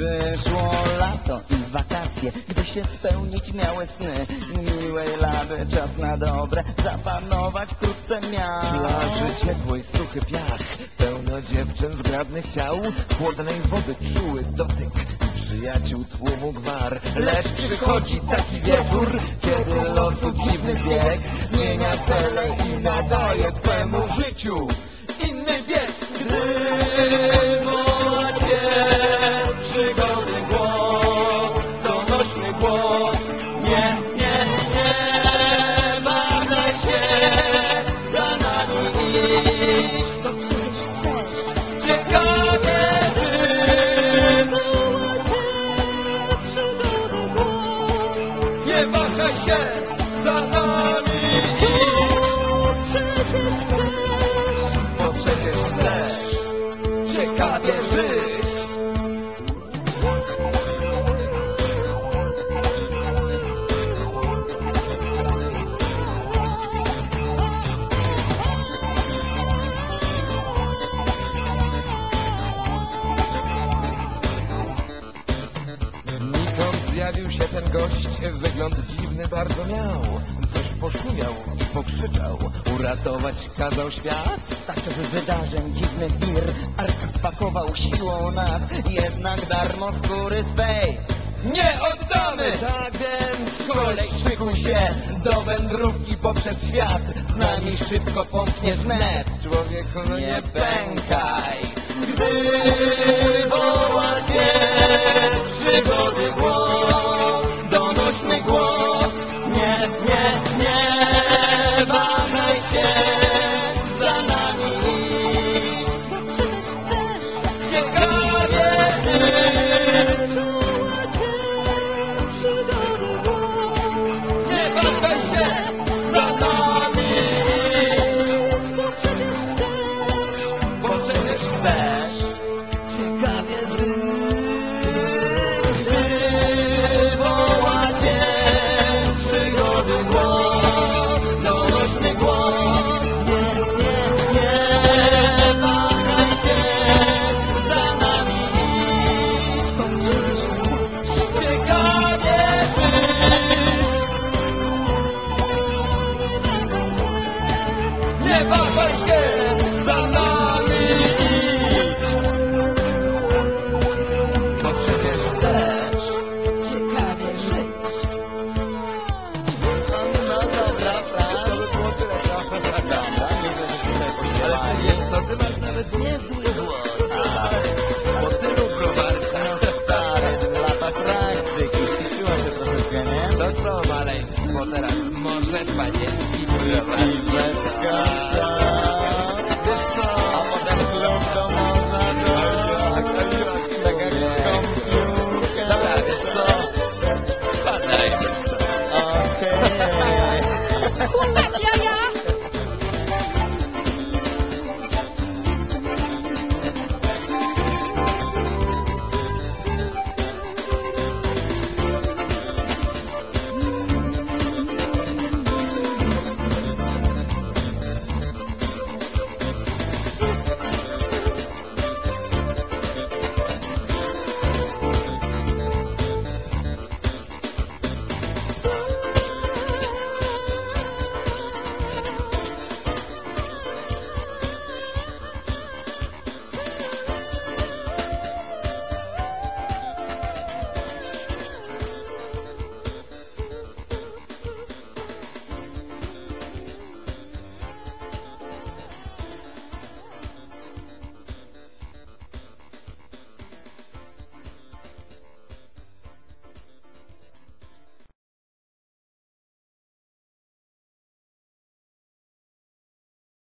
sensualato wakacje, gdy się spełnić miały sny. Miłej lawy czas na dobre, zapanować wkrótce miał. Plaży ciepłej, suchy piach Pełno dziewczyn zgrabnych ciał. Chłodnej wody czuły dotyk Przyjaciół tłumu gwar. Lecz przychodzi taki wieczór Kiedy losu dziwny zbieg Zmienia cele i nadaje twemu życiu Inny bieg Gdy się Za nami. Bo przecież chcesz Ciekawie żyć zjawił się ten gość, wygląd dziwny bardzo miał. Coś poszumiał i pokrzyczał, uratować kazał świat. Takich wydarzeń dziwnych wir Ark spakował siłą nas Jednak darmo skóry swej Nie oddamy! Tak więc kolej szykuj się do wędrówki poprzez świat. Z nami szybko pomkniesz wnet. Człowieku, no nie pękaj. Gdy woła się przygody głos, Yeah. Yeah.